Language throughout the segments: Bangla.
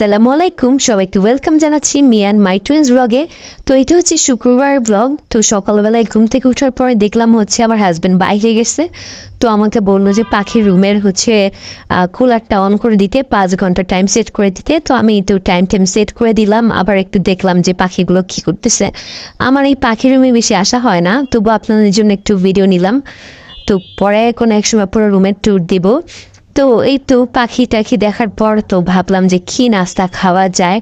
আসসালামু আলাইকুম সবাইকে ওয়েলকাম জানাচ্ছি মিয়ান মাই টুইন্স ব্লগে তো এটা হচ্ছে শুক্রবার ব্লগ তো সকালবেলায় ঘুম থেকে ওঠার পরে দেখলাম হচ্ছে আমার হাজব্যান্ড বাইরে গেছে। তো আমাকে বলল যে পাখির রুমের হচ্ছে কুলারটা অন করে দিতে, পাঁচ ঘণ্টা টাইম সেট করে দিতে। তো আমি তো টাইম টাইম সেট করে দিলাম, আবার একটু দেখলাম যে পাখিগুলো কী করতেছে। আমার এই পাখির রুমে বেশি আসা হয় না তবু আপনাদের জন্য একটু ভিডিও নিলাম। তো পরে কোনো এক সময় পুরো রুমের ট্যুর দিব। তো এই তো পাখি টাখি দেখার পর তো ভাবলাম যে কি নাস্তা খাওয়া যায়।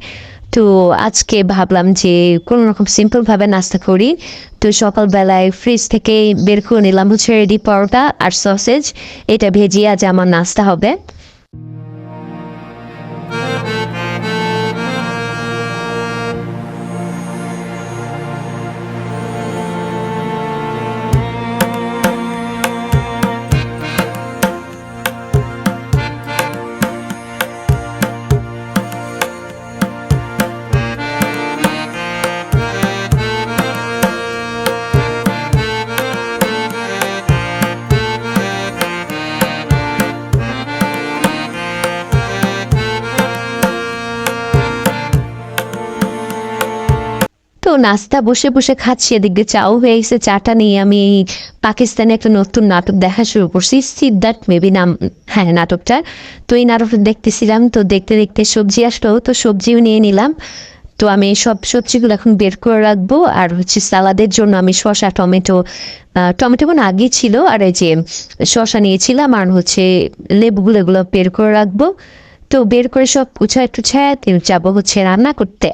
তো আজকে ভাবলাম যে কোনো রকম সিম্পলভাবে নাস্তা করি। তো সকালবেলায় ফ্রিজ থেকে বের করে নিলাম হচ্ছে রেডি পরোটা আর সসেজ এটা ভেজিয়ে আজ আমার নাস্তা হবে। নাস্তা বসে বসে খাচ্ছি, এদিক চাও হয়ে গেছে চাটা নিয়ে আমি এই পাকিস্তানে একটা নতুন নাটক দেখা শুরু করছি, সিদ্ধার্থ মেবি নাম হ্যাঁ নাটকটা। তো এই নাটকটা দেখতেছিলাম, তো দেখতে দেখতে সবজি আসলো, তো সবজিও নিয়ে নিলাম। তো আমি সব সবজিগুলো এখন বের করে রাখব, আর হচ্ছে সালাদের জন্য আমি শসা, টমেটো টমেটো মানে আগে ছিল, আর এই যে শসা নিয়েছিলাম, আর হচ্ছে লেবুগুলো এগুলো বের করে রাখব। তো বের করে সব গুছায় টুছায়, যাব হচ্ছে রান্না করতে।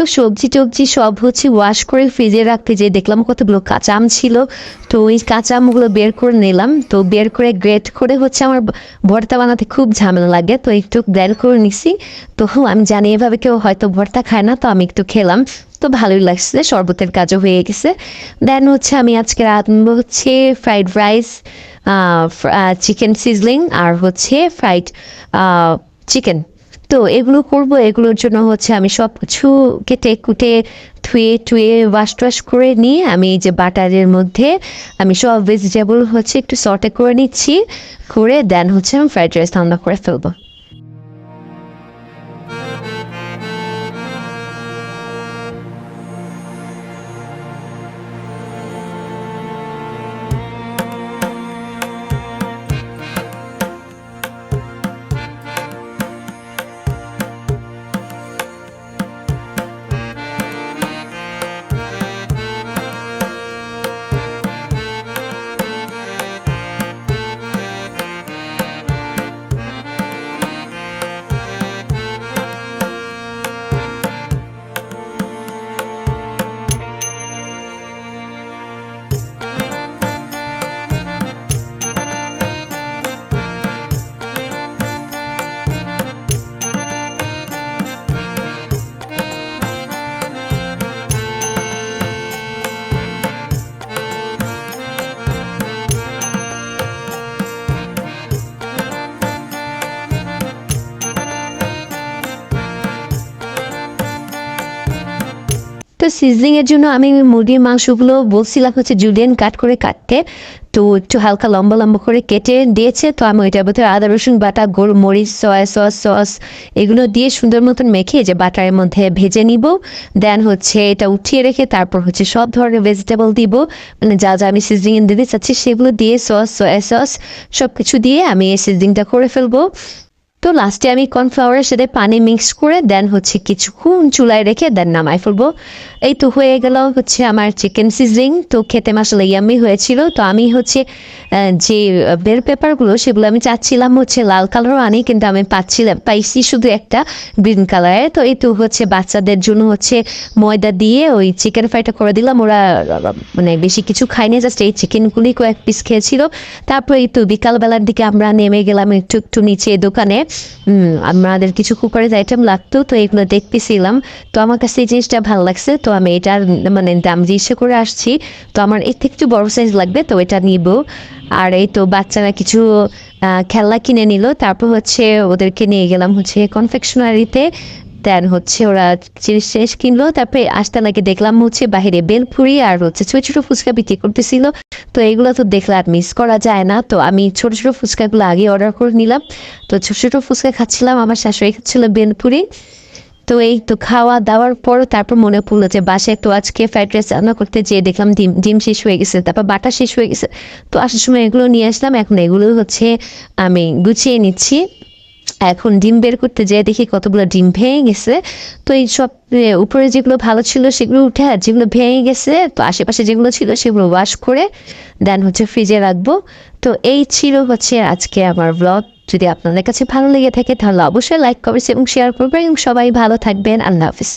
তো সবজি টবজি সব হচ্ছে ওয়াশ করে ফ্রিজে রাখতে যে দেখলাম কতগুলো কাঁচা আম ছিল। তো ওই কাঁচা আমগুলো বের করে নিলাম। তো বের করে গ্রেট করে হচ্ছে আমার ভর্তা বানাতে খুব ঝামেলা লাগে। তো একটু গ্রেড করে নিছি। তো আমি জানি এভাবে কেউ হয়তো ভর্তা খায় না, তো আমি একটু খেলাম। তো ভালোই লাগছে, শরবতের কাজও হয়ে গেছে। দেন হচ্ছে আমি আজকে রাঁধবো হচ্ছে ফ্রাইড রাইস চিকেন সিজলিং আর হচ্ছে ফ্রাইড চিকেন তো এগুলো করব, এগুলোর জন্য হচ্ছে আমি সব কিছু কেটে কুটে ধুয়ে টুয়ে ওয়াশ টোয়াশ করে নিয়ে আমি এই যে বাটারের মধ্যে আমি সব ভেজিটেবল হচ্ছে একটু সর্টে করে নিচ্ছি, করে দেন হচ্ছে আমি ফ্রাইড রাইস রান্না করে ফেলব। এর জন্য আমি মুরগির মাংসগুলো বলছিলাম হচ্ছে জুলিয়ান কাট করে কাটতে। তো একটু হালকা লম্বা লম্বা করে কেটে দিয়েছে। তো আমি ওইটার ভিতরে আদা, রসুন বাটা গোল মরিচ সয়া সস সস এগুলো দিয়ে সুন্দর মতন মেখে যে বাটারের মধ্যে ভেজে নিব। দেন হচ্ছে এটা উঠিয়ে রেখে তারপর হচ্ছে সব ধরনের ভেজিটেবল দিব। মানে যা যা আমি সিজলিং দিতে চাচ্ছি সেগুলো দিয়ে সস সয়া সস সব কিছু দিয়ে আমি এই সিজলিংটা করে ফেলব। তো লাস্টে আমি কর্নফ্লাওয়ারের সাথে পানি মিক্স করে দেন হচ্ছে কিছুক্ষণ চুলায় রেখে দেন নামাই ফেলব। এই তো হয়ে গেল হচ্ছে আমার চিকেন সিজলিং তো খেতে মশলা ইয়াম্মি হয়েছিল। তো আমি হচ্ছে যে বেল পেপারগুলো সেগুলো আমি চাচ্ছিলাম হচ্ছে লাল কালারও আনি, কিন্তু আমি পাচ্ছিলাম, পাইছি শুধু একটা গ্রিন কালারের তো এই তো হচ্ছে বাচ্চাদের জন্য হচ্ছে ময়দা দিয়ে ওই চিকেন ফ্রাইটা করে দিলাম। ওরা মানে বেশি কিছু খায়নি জাস্ট এই চিকেনগুলি কয়েক পিস খেয়েছিল। তারপর এই তো বিকালবেলার দিকে আমরা নেমে গেলাম একটু একটু নিচে দোকানে। আমাদের কিছু কুপারের আইটেম লাগতো, তো এগুলো দেখতেছিলাম। তো আমার কাছে এই জিনিসটা ভালো লাগছে, তো আমি এটার মানে দাম জিজ্ঞেস করে আসছি। তো আমার এর থেকে একটু বড় সাইজ লাগবে, তো এটা নিব। আর এই তো বাচ্চারা কিছু খেলা কিনে নিল, তারপর হচ্ছে ওদেরকে নিয়ে গেলাম হচ্ছে কনফেকশনারিতে দেন হচ্ছে ওরা জিনিস শেষ কিনলো, তারপরে আসতে লাগে দেখলাম হচ্ছে বাহিরে বেলপুরি আর হচ্ছে ছোট ছোট ফুচকা বিক্রি করতেছিল। তো এগুলো তো দেখলে আর মিস করা যায় না। তো আমি ছোট ছোট ফুচকাগুলো আগে অর্ডার করে নিলাম। তো ছোট ছোট ফুচকা খাচ্ছিলাম, আমার শাশুড়ি খাচ্ছিল বেলপুরি। তো এই তো খাওয়া দাওয়ার পর তারপর মনে পড়ল যে বাসায় তো আজকে ফ্রাইড রাইস রান্না করতে যেয়ে দেখলাম ডিম ডিম শেষ হয়ে গেছে, তারপর বাটা শেষ হয়ে গেছে। তো আসার সময় এগুলো নিয়ে আসলাম, এখন এগুলো হচ্ছে আমি গুছিয়ে নিচ্ছি। এখন ডিম বের করতে যেয়ে দেখি কতগুলো ডিম ভেঙে গেছে। তো এই সব উপরে যেগুলো ভালো ছিল সেগুলো উঠে যেগুলো ভেঙে গেছে, তো আশেপাশে যেগুলো ছিল সেগুলো ওয়াশ করে দেন হচ্ছে ফ্রিজে রাখব। তো এই ছিল হচ্ছে আজকে আমার ব্লগ যদি আপনাদের কাছে ভালো লেগে থাকে তাহলে অবশ্যই লাইক কমেন্টস এবং শেয়ার করবেন। এবং সবাই ভালো থাকবেন। আল্লাহ হাফিজ।